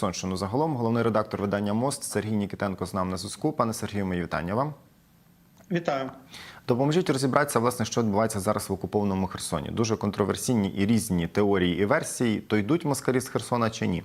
Херсонщину. Загалом головний редактор видання Мост Сергій Нікітенко з нами на зв'язку. Пане Сергію, мої вітання вам. Вітаю. Допоможіть розібратися, власне, що відбувається зараз в окупованому Херсоні. Дуже контроверсійні і різні теорії і версії. То йдуть москалі з Херсона чи ні?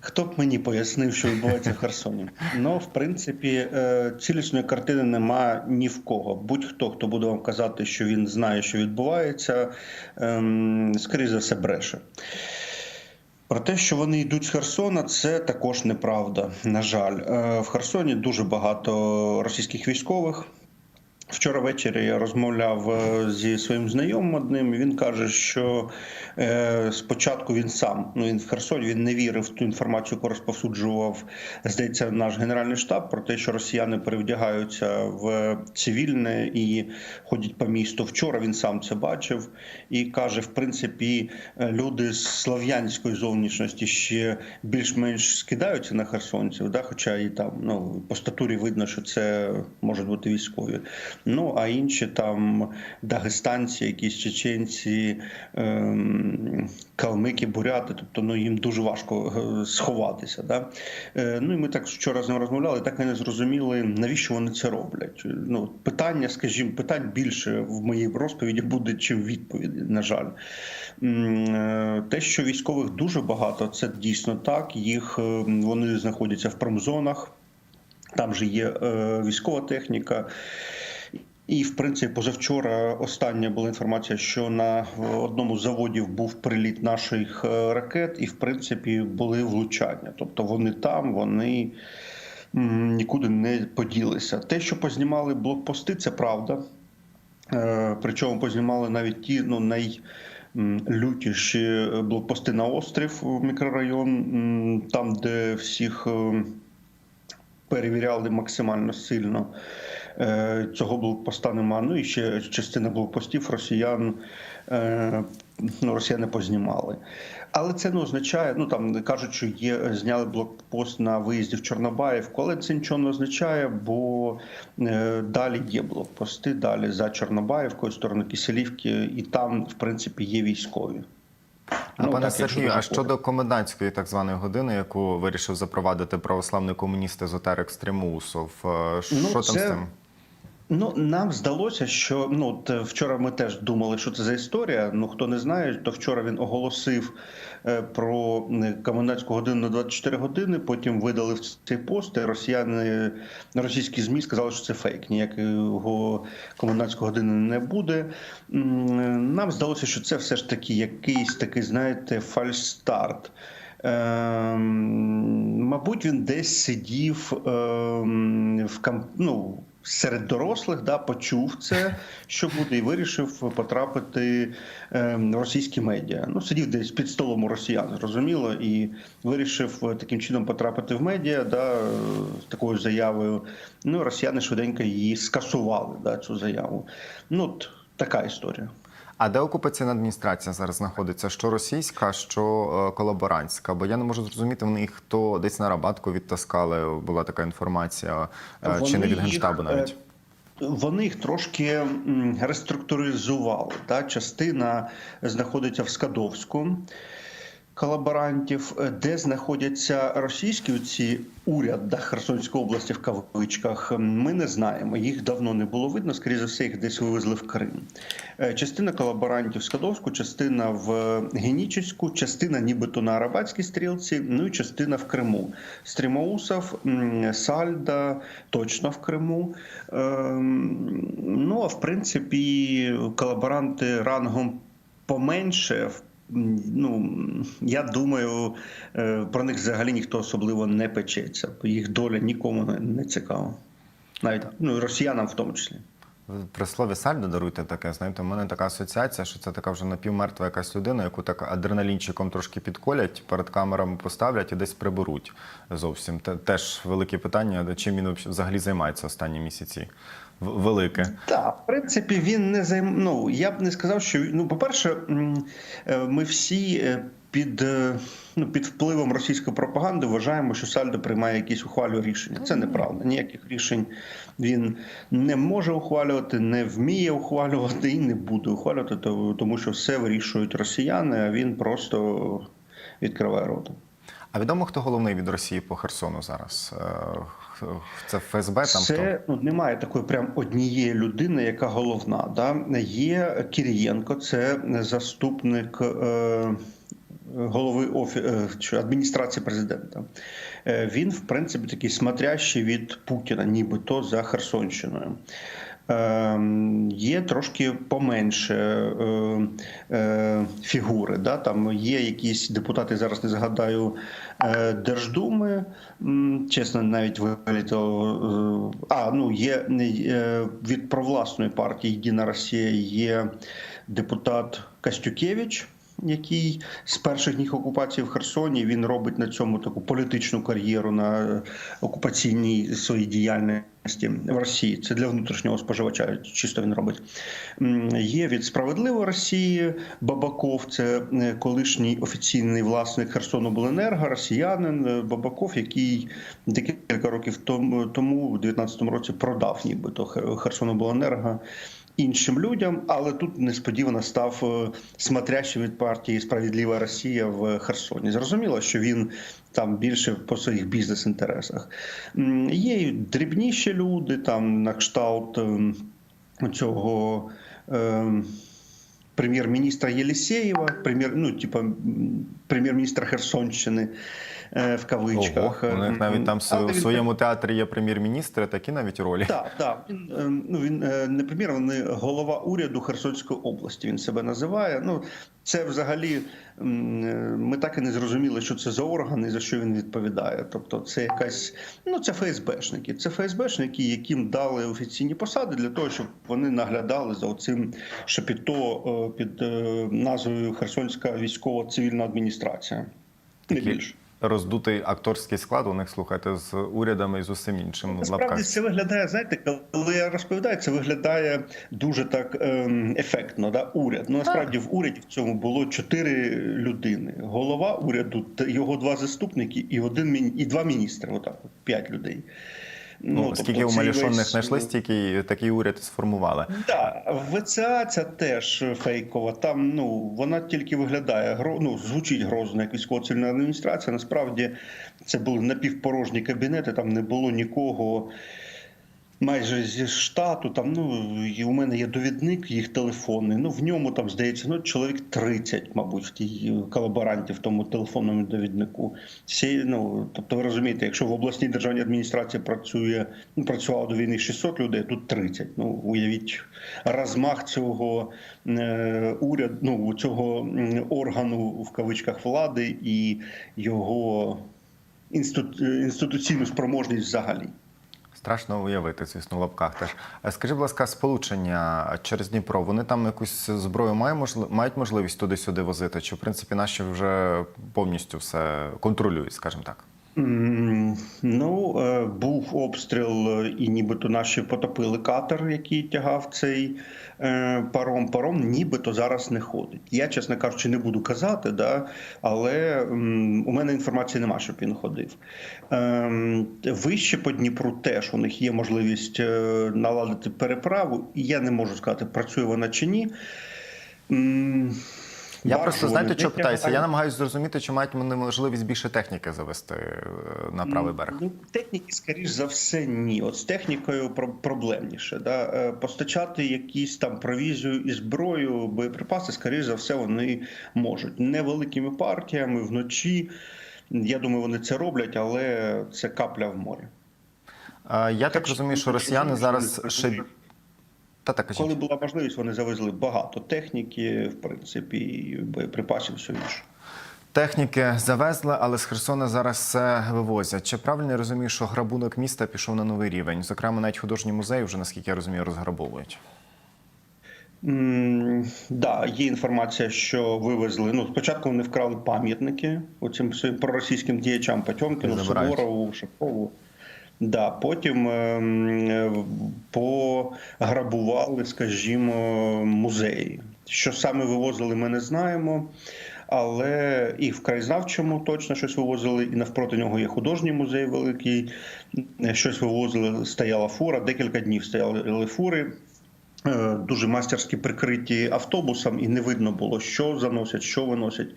Хто б мені пояснив, що відбувається в Херсоні? Ну, в принципі, е, цілісної картини немає ні в кого. Будь-хто, хто буде вам казати, що він знає, що відбувається, ем, скоріше за все, бреше. Про те, що вони йдуть з Херсона, це також неправда. На жаль, Е, в Херсоні дуже багато російських військових. Вчора ввечері я розмовляв е, зі своїм знайомим одним. Він каже, що е, спочатку він сам, ну він в Херсоні, він не вірив в ту інформацію, яку розповсюджував, здається, наш генеральний штаб про те, що росіяни перевдягаються в цивільне і ходять по місту. Вчора він сам це бачив і каже: в принципі, е, люди з слов'янської зовнішності ще більш-менш скидаються на херсонців, да, хоча і там ну по статурі видно, що це можуть бути військові. Ну а інші там дагестанці, якісь чеченці, ем, калмики, буряти, тобто ну їм дуже важко е, сховатися. Да? Е, ну і ми так вчора з ним розмовляли, так і не зрозуміли, навіщо вони це роблять. Ну, питання, скажімо, питань більше в моїй розповіді буде, чим відповіді, на жаль. Е, Те, що військових дуже багато, це дійсно так. Їх вони знаходяться в промзонах. Там же є е, військова техніка. І, в принципі, позавчора остання була інформація, що на одному з заводів був приліт наших е, ракет, і в принципі були влучання. Тобто вони там, вони нікуди не поділися. Те, що познімали блокпости, це правда. Е, Причому познімали навіть ті ну, най. Блокпости на острів мікрорайон, там, де всіх е, перевіряли максимально сильно. Е, Цього блокпоста нема. Ну і ще частина блокпостів росіян е, ну, росіяни познімали. Але це не означає, ну там кажуть, що є зняли блокпост на виїзді в Чорнобаївку, але це нічого не означає, бо е, далі є блокпости, далі за Чорнобаївкою, сторону Киселівки, і там, в принципі, є військові. А Ну, пане так, Сергію, а щодо комендантської так званої години, яку вирішив запровадити православний комуніст езотерик Стрімусов, е, що Ну, там це- з цим? Ну, нам здалося, що ну е, вчора ми теж думали, що це за історія. Ну хто не знає, то вчора він оголосив е, про е, комендантську годину на 24 години. Потім видали в цей пост. Росіяни російські змі сказали, що це фейк. Ніякого комендантської години не буде. Нам здалося, що це все ж таки якийсь такий, знаєте, фальстарт. Ем, мабуть, він десь сидів ем, в ну, серед дорослих, да, почув це, що буде, і вирішив потрапити ем, в російські медіа. Ну, сидів десь під столом у росіян, зрозуміло, і вирішив е, таким чином потрапити в медіа, да, е, з такою заявою. Ну, росіяни швиденько її скасували, да, цю заяву. Ну, от така історія. А де окупаційна адміністрація зараз знаходиться? Що російська, що е, колаборантська? Бо я не можу зрозуміти, вони їх хто десь на Рабатку відтаскали. Була така інформація, вони чи не від генштабу їх, е, навіть. Вони їх трошки реструктуризували. Та частина знаходиться в Скадовську колаборантів, е, де знаходяться російські ці уряд Херсонської області в кавичках. Ми не знаємо. Їх давно не було видно. Скоріше за все, їх десь вивезли в Крим. Е, Частина колаборантів в Скадовську, частина в Генічеську, частина нібито на Арабатській стрілці, ну і частина в Криму. Стрімоусов, Сальда точно в Криму. Ем, Ну а в принципі, колаборанти рангом поменше. В- Ну, я думаю, е, про них взагалі ніхто особливо не печеться, їх доля нікому не- цікава. Навіть ну, росіянам в тому числі. При слові сальдо даруйте таке. Знаєте, у мене така асоціація, що це така вже напівмертва якась людина, яку так адреналінчиком трошки підколять, перед камерами поставлять і десь приберуть зовсім. Теж велике питання, чим він взагалі займається останні місяці. В- Велике. Так, в принципі, він не займ... Ну, я б не сказав, що ну, по-перше, е, ми всі е, під, е, ну, під впливом російської пропаганди вважаємо, що Сальдо приймає якісь ухвалює рішення. Це неправда. Ніяких рішень він не може ухвалювати, не вміє ухвалювати і не буде ухвалювати, то- тому що все вирішують росіяни, а він просто відкриває рота. А відомо, хто головний від Росії по Херсону зараз? Е, Це ФСБ там хто? Це ну, немає такої прям однієї людини, яка головна. Да? Є Кірієнко, це заступник е, голови офі... е, адміністрації президента. Е, він, в принципі, такий смотрящий від Путіна, нібито за Херсонщиною. Е, Є трошки поменше е, е, фігури. Там є якісь депутати, зараз не згадаю е, Держдуми. Чесно, навіть вилітало. А, ну є від провласної партії Єдина Росія є депутат Костюкевич. Який з перших днів окупації в Херсоні він робить на цьому таку політичну кар'єру на окупаційній своїй діяльності в Росії. Це для внутрішнього споживача. Чисто він робить. Є від справедливої Росії Бабаков, це е, колишній офіційний власник Херсонобленерго, росіянин е, Бабаков, який декілька років тому, тому в 2019 році продав нібито Хе- Херсонобленерго іншим людям, але тут несподівано став е, смотрящим від партії Справедлива Росія в Херсоні. Зрозуміло, що він там більше по своїх бізнес-інтересах. Є і дрібніші люди, там на кшталт ем, цього. ем, Прем'єр-міністра Єлісєєва, прем'єр, ну, типа, прем'єр-міністра Херсонщини в кавичках. Ого, у них навіть там в своєму театрі є прем'єр-міністр, такі навіть ролі. так, так. Він, е, ну, він е, не прем'єр, він е, голова уряду Херсонської області. Він себе називає. Ну, це взагалі е, ми так і не зрозуміли, що це за орган і за що він відповідає. Тобто, це якась ну це ФСБшники. Це ФСБшники, яким дали офіційні посади для того, щоб вони наглядали за оцим шапіто е, під е, назвою Херсонська військова цивільна адміністрація. Не більше. Роздутий акторський склад у них слухайте з урядами і з усім іншим Насправді лапках. це виглядає, знаєте, коли я розповідаю, це виглядає дуже так ем, ефектно. Да? Уряд. Ну насправді в уряді в цьому було чотири людини: голова уряду, його два заступники і один і два міністри. Отак, п'ять людей. Ну, ну скільки тобто, умалішонних весь- знайшли, стільки такий уряд і сформували. Да, ВЦА ця теж фейкова. Там ну вона тільки виглядає ну, звучить грозно, як військово цивільна адміністрація. Насправді це були напівпорожні кабінети, там не було нікого. Майже зі штату, там ну і у мене є довідник, їх телефонний. Ну в ньому там здається, ну чоловік 30, мабуть, в тій колаборанті в тому телефонному довіднику. Всі, ну тобто, ви розумієте, якщо в обласній державній адміністрації працює ну, працювало до війни 600 людей, тут 30. Ну уявіть розмах цього е, уряд, ну цього органу в кавичках влади і його інститу, інституційну спроможність взагалі. Страшно уявити, звісно, в лапках теж. Скажи, будь ласка, сполучення через Дніпро, вони там якусь зброю мають можливість туди-сюди возити? Чи в принципі наші вже повністю все контролюють, скажімо так? Ну, е, був обстріл, е, і нібито наші потопили катер, який тягав цей е, паром. Паром нібито зараз не ходить. Я, чесно кажучи, не буду казати, да, але у мене інформації нема, щоб він ходив. Ем, Вище по Дніпру теж у них є можливість наладити переправу, і я не можу сказати, працює вона чи ні. Я просто знаєте, що питаюся? Я намагаюся зрозуміти, чи мають вони можливість більше техніки завести е, на правий берег. Ну, техніки, скоріш за все, ні. От з технікою проблемніше. Да? Е, Постачати якісь там провізію і зброю, боєприпаси, скоріш за все, вони можуть. Невеликими партіями вночі. Я думаю, вони це роблять, але це капля в морі. Я так Так розумію, що ну, росіяни зараз ще. Та так Коли була можливість, вони завезли багато техніки, в принципі, і боєприпасів, все інше. Техніки завезли, але з Херсона зараз все вивозять. Чи правильно я розумію, що грабунок міста пішов на новий рівень? Зокрема, навіть художній музей вже, наскільки я розумію, розграбовують. М, Да, є інформація, що вивезли. Ну, спочатку вони вкрали пам'ятники оцим своїм проросійським діячам Потьомкіну. Суворову, Шапову. Да, потім ем, е, пограбували, скажімо, музеї. Що саме вивозили, ми не знаємо. Але і в краєзнавчому точно щось вивозили, і навпроти нього є художній музей великий. Щось вивозили, стояла фура, декілька днів стояли фури. Е, дуже мастерськи прикриті автобусом, і не видно було, що заносять, що виносять.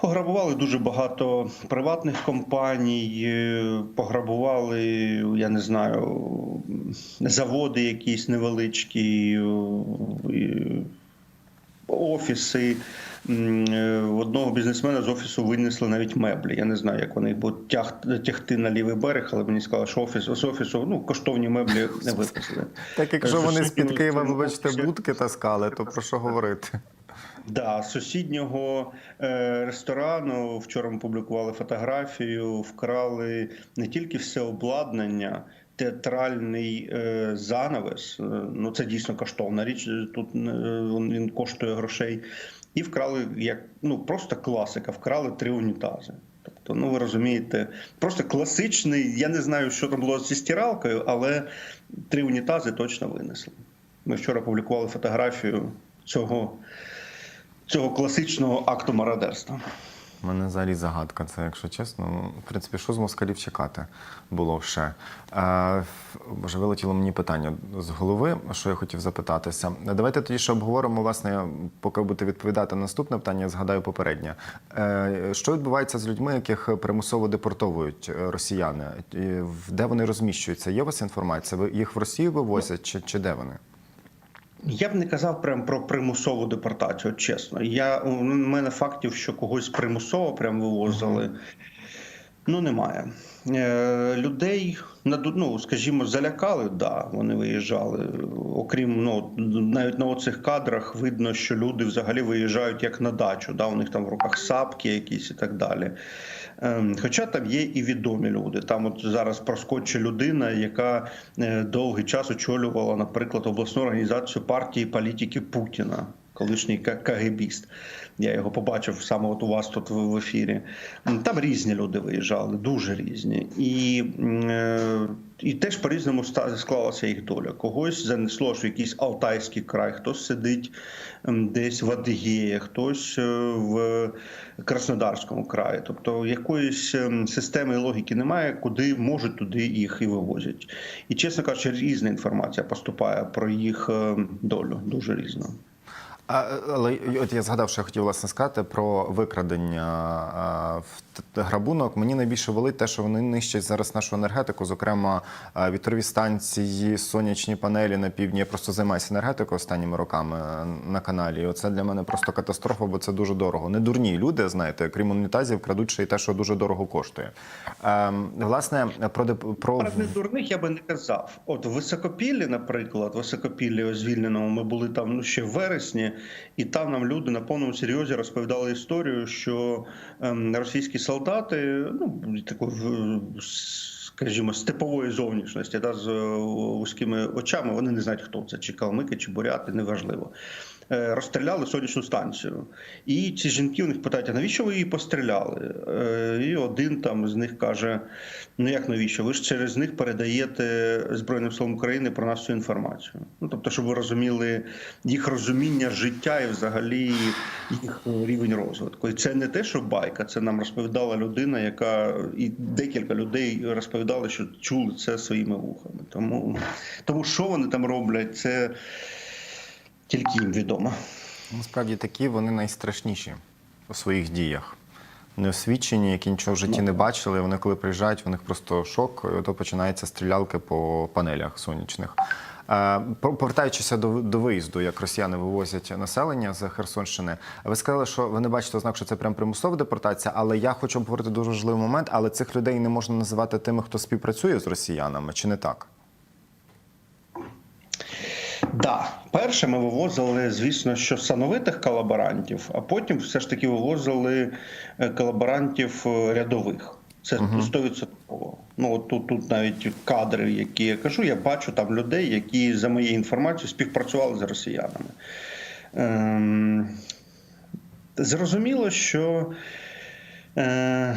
Пограбували дуже багато приватних компаній, е, пограбували, я не знаю, заводи якісь невеличкі, е, офіси. Е, Одного бізнесмена з офісу винесли навіть меблі. Я не знаю, як вони їх будуть тяг- тягти на лівий берег, але мені сказали, що офіс з офісу ну, коштовні меблі не випустили. Так якщо вони з-під Києва, вибачте, офісу- будки таскали, то про що говорити? Да, сусіднього е, ресторану вчора ми публікували фотографію, вкрали не тільки все обладнання, театральний е, занавес. е, ну це дійсно коштовна річ. Тут він коштує грошей. І вкрали як ну просто класика, вкрали три унітази. Тобто, ну ви розумієте, просто класичний. Я не знаю, що там було зі стиралкою, але три унітази точно винесли. Ми вчора публікували фотографію цього цього класичного акту мародерства. У мене взагалі загадка, це, якщо чесно. Ну, в принципі, що з москалів чекати було ще. Е, боже, вилетіло мені питання з голови, що я хотів запитатися. Давайте тоді ще обговоримо, власне, поки будете відповідати на наступне питання, я згадаю попереднє. Е, що відбувається з людьми, яких примусово депортовують е, росіяни? Де вони розміщуються? Є у вас інформація? Ви їх в Росію вивозять чи, чи де вони? Я б не казав прям про примусову депортацію, чесно. Я, у мене фактів, що когось примусово прям вивозили, ну немає. Е, людей, ну, скажімо, залякали, да, вони виїжджали. Окрім, ну, навіть на оцих кадрах видно, що люди взагалі виїжджають як на дачу, да, у них там в руках сапки якісь і так далі. Ем, Хоча там є і відомі люди. Там от зараз проскочить людина, яка е, довгий час очолювала, наприклад, обласну організацію партії політики Путіна, колишній КГБіст. Я його побачив саме от у вас тут в ефірі. Там різні люди виїжджали, дуже різні. І, е, і теж по-різному склалася їх доля. Когось занесло в якийсь Алтайський край, хтось сидить десь в Адигеї, хтось е, в Краснодарському краї. Тобто якоїсь ем, системи і логіки немає, куди можуть, туди їх і вивозять. І чесно кажучи, різна інформація поступає про їх ем, долю, дуже різна. А, але от я згадав, що я хотів власне сказати про викрадення а, в грабунок. Мені найбільше болить те, що вони нищать зараз нашу енергетику, зокрема вітрові станції, сонячні панелі на півдні. Я просто займаюся енергетикою останніми роками е, на каналі. І оце для мене просто катастрофа, бо це дуже дорого. Не дурні люди, знаєте, крім унітазів, крадуть ще й те, що дуже дорого коштує. Ем, власне, про про Про дурних я би не казав. От Високопіллі, наприклад, Високопіллі звільненому ми були там ну, ще в вересні, і там нам люди на повному серйозі розповідали історію, що ем, російські солдати, ну такої, скажімо, степової зовнішності, да, з е, вузькими очами, вони не знають, хто це, чи калмики, чи буряти, неважливо. Е, Розстріляли сонячну станцію, і ці жінки у них питають: а навіщо ви її постріляли? Е, І один там з них каже: Ну як навіщо? Ви ж через них передаєте Збройним силам України про нас цю інформацію. Ну тобто, щоб ви розуміли їх розуміння життя і взагалі їх рівень розвитку. І це не те, що байка, це нам розповідала людина, яка і декілька людей розповідали, що чули це своїми вухами. Тому, тому що вони там роблять, це тільки їм відомо. Насправді такі вони найстрашніші у своїх діях. Неосвічені, які нічого в житті не бачили. Вони коли приїжджають, у них просто шок, і то починаються стрілялки по панелях сонячних. Е, Повертаючися до, до виїзду, як росіяни вивозять населення з Херсонщини, ви сказали, що ви не бачите ознак, що це прям примусова депортація, але я хочу обговорити дуже важливий момент, але цих людей не можна називати тими, хто співпрацює з росіянами, чи не так? Да, перше ми вивозили, звісно, що сановитих колаборантів, а потім все ж таки вивозили е, колаборантів е, рядових. Це стовідсотково. Ну от тут, тут навіть кадри, які я кажу, я бачу там людей, які за моєю інформацією співпрацювали з росіянами. Ем, зрозуміло, що. Е,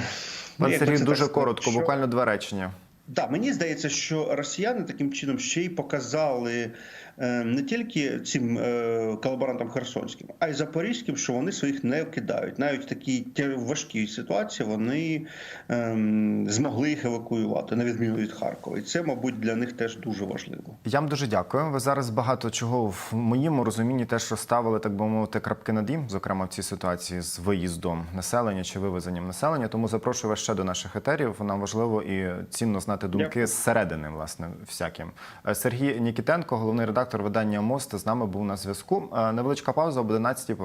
ну, Пан Сергій, дуже сказати, коротко, що- буквально два речення. Да, мені здається, що росіяни таким чином ще й показали не тільки цим е, колаборантам херсонським, а й запорізьким, що вони своїх не кидають. Навіть в такій важкій ситуації вони ем, змогли їх евакуювати, на відміну від Харкова. І це, мабуть, для них теж дуже важливо. Я вам дуже дякую. Ви зараз багато чого в моєму розумінні теж розставили, так би мовити, крапки над «і», зокрема в цій ситуації з виїздом населення чи вивезенням населення. Тому запрошую вас ще до наших етерів. Нам важливо і цінно знати думки зсередини, власне, всяким. Е, Сергій Нікітенко, головний редактор видання Мост, з нами був на зв'язку. Е, Невеличка пауза об 11 повертаємося.